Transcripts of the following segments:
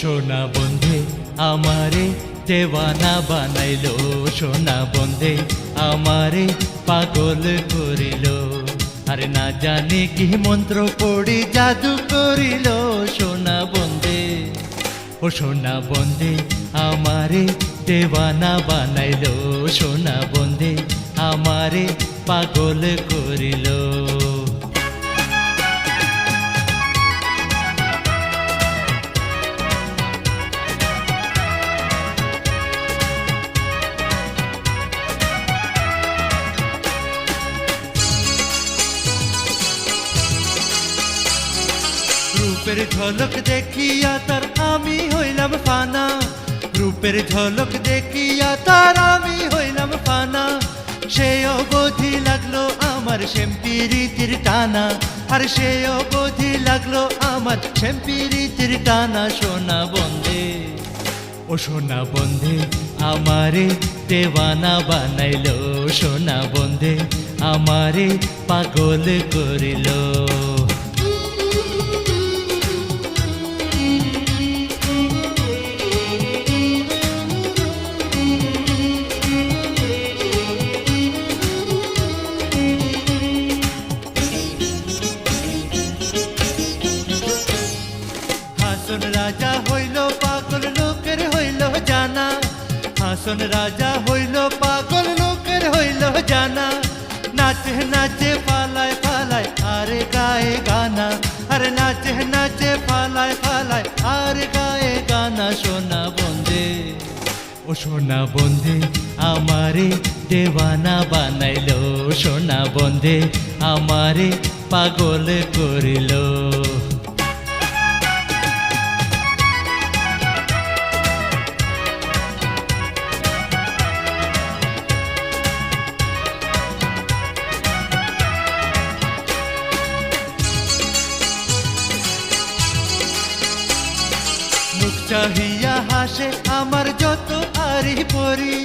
সোনা বন্ধে আমারে দেওয়ানা বানাইলো। সোনা বন্ধে আমারে পাগল করিল। আরে না জানি কি মন্ত্র পড়ি জাদু করিল। সোনা বন্ধে, ও সোনা বন্ধে আমারে দেওয়ানা বানাইলো। সোনা বন্ধে আমারে পাগল করিল। রূপের ঝলক দেখিয়া তার আমি হইলাম ফানা। রূপের ঝলক দেখিয়া তার আমি হইলাম ফানা। সে অবধি লাগল আমার শ্যাম্পিরিতির টানা। আর সে অবধি লাগল আমার শ্যাম্পিরিতির টানা। সোনা বন্ধে, ও সোনা বন্ধে, আমারে দেওয়ানা বানাইলো। সোনা বন্ধে, আমারে পাগল করিল। হাসন রাজা হইল পাগল, লোকের হইল জানা। নাচে নাচে পালায় পালায় আরে গায়ে গানা। আরে নাচে নাচে পালায় পালায় আরে গায়ে গানা। সোনা বন্দে, ও সোনা বন্ধে আমারে দেওয়ানা বানাইলো। সোনা বন্ধে আমারে পাগল করিল। চাহিয়া হাসে আমার যত আরি পরি।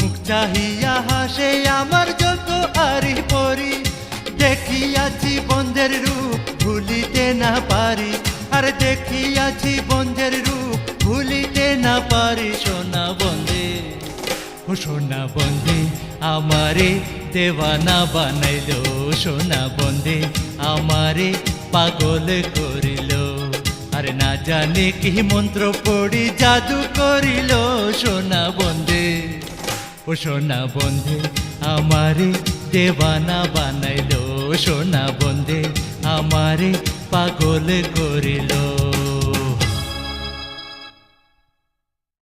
মুখ চাহিয়া হাসে আমার যত আরি পরি। দেখিয়াছি বন্ধের রূপ ভুলিতে না পারি। আর দেখিয়াছি বন্ধের রূপ ভুলিতে না পারি। সোনা বন্ধে ও সোনা বন্ধে আমারে দেওয়ানা বানাইলো। সোনা বন্ধে আমারে পাগল করিল। আরে না জানে কি মন্ত্র পড়ি, জাদু করিল সোনা বন্ধে। ও সোনা বন্ধে, আমারে দেবানা বানাইল সোনা বন্ধে, আমারে পাগল করিল